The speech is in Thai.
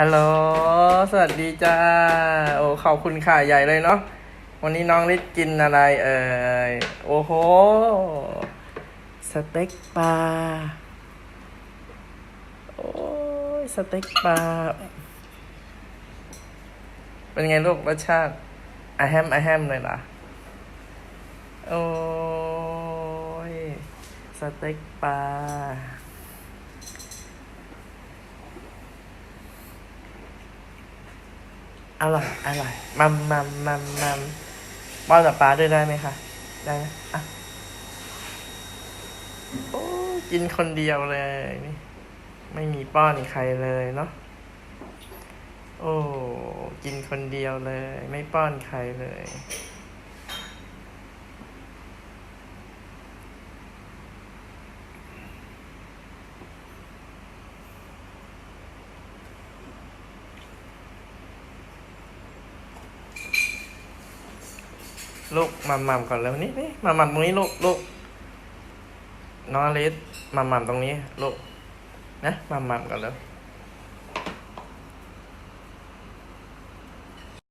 ฮัลโหล สวัสดีจ้า โอ้ขอบคุณค่ะใหญ่เลยเนาะ วันนี้น้องลิศกินอะไรเอ่ย โอ้โห สเต็กปลา โอ้ย สเต็กปลา เป็นไงลูกรสชาติอะแฮมอะแฮมเลยล่ะ โอ้ย สเต็กปลา อร่อยอร่อยมัมมัมมัมมัมป้อนกับปลาด้วยได้ไหมคะ ได้ไหมอะโอ้กินคนเดียวเลยนี่ไม่มีป้อนใครเลยเนาะโอ้กินคนเดียวเลย ไม่ป้อนใครเลย ลูกมัมมัมก่อนแล้วนี่นี่มัมมัมตรงนี้ลูกลูกน้องอลิสมัมมัมตรงนี้ลูกนะมัมมัมก่อนแล้ว